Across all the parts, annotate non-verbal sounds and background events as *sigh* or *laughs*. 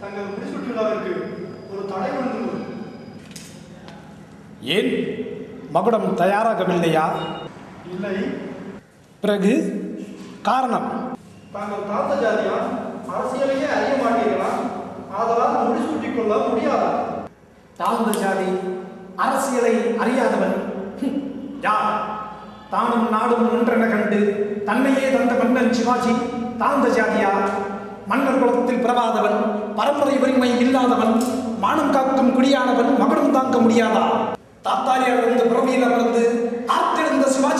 தங்கள் முடிசூட்டு விழாவிற்கு ஒரு தடை வந்துள்ளது ஏன்? மகுடம் தயாராகவில்லையா? இல்லை. பிறகு? காரணம்? தாங்கள் தாத்த ஜாதியா அரசியலையே அறிய மாட்டீர்களா? ஆதலால் முடிசூட்டிக் கொள்ள முடியாதா? தாழ்ந்த ஜாதி அரசியலை அறியாதவன் யார்? தானும் நாடும் ஒன்றென கண்டு தன்னையே தந்த மன்னன் சிவாஜி தாழ்ந்த ஜாதியா? மன்னர் குலத்தில் பிறவாதவன் பரம்பரை உரிமை இல்லாதவன் மானம் காக்கும் குடியானவன் மகனும் தாங்க முடியாதா? தாத்தாரியார் இருந்த பிறவியில் அமர்ந்து ஆத்திருந்த சிவாஜி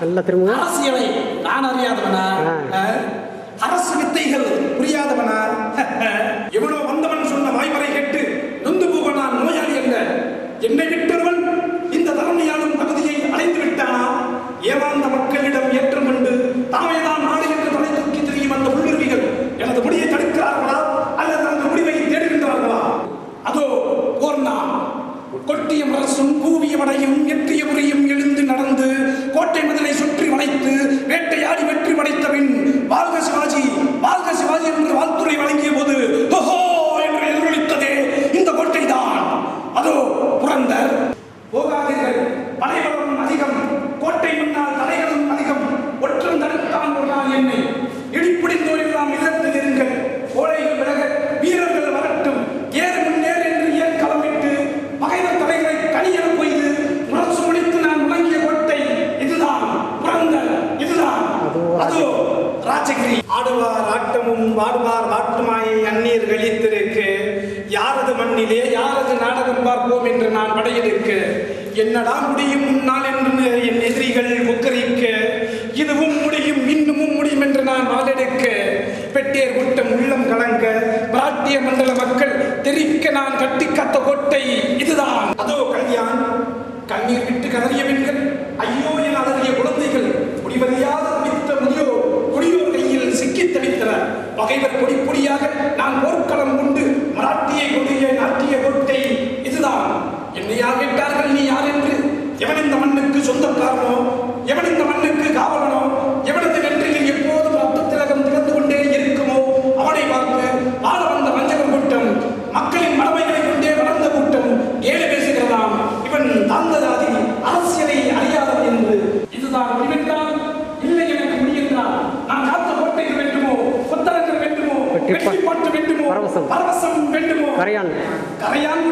நல்லா திரும்ப அரசியலை நான் அறியாதவனா? அரசு வித்தைகள் புரியாதவனா? *laughs* ஆட்டமும் வாடுவார் வாட்டுமாயை அந்நீர் கழித்திருக்கு யாரது மண்ணிலே யாரது நாடகம் பார்ப்போம் என்று நான் படையிருக்கு என்னடா முடியும் முன்னால் என்று என் எதிரிகள் உக்கரிக்க. இதுவும் முடியும் இன்னமும் முடியும் என்று நான் வாழெடுக்க பெட்டேர் கூட்டம் உள்ளம் கலங்க பிராட்டிய மண்டல மக்கள் தெரிவிக்க நான் கட்டி கத்த கோட்டை இதுதான். அதோ கல்யாண் கண்ணீர் விட்டு கதறிய பெண்கள் ஐயோ என அலறிய குழந்தைகள் முடிவதையாது தலைவர் பொடி பொடியாக நான் போர்க்களம் கொண்டு மராட்டியை கொடிய நாட்டிய கோட்டை இதுதான். என்னையா கேட்டார்கள் நீ யார் என்று? எவன் இந்த மண்ணுக்கு சொந்தக்காரனோ எவன் இந்த மண்ணுக்கு காவலனோ எவனது நெற்றியில் எப்போதும் ரத்த திலகம் திறந்து கொண்டே இருக்குமோ அவனை பார்த்து வாழ வந்த வஞ்சகம் கூட்டம் மக்களின் மடமைகளை கொண்டே வளர்ந்த கூட்டம் ஏழு பேசுகிறதாம் இவன் தாழ்ந்த ஜாதி அரசியலை அறியாதவன் என்று இதுதான் முடிவென்றால் இல்லை எனக்கு முடியென்றால் நான் காத்த கோட்டைகள் வேண்டுமோ புத்தகங்கள் வேண்டுமோ வெற்றி பா- வெற்றி பாட்டு வேண்டுமோ பரவசம். பரவசம் வேண்டுமோ? கரையான். கரையான்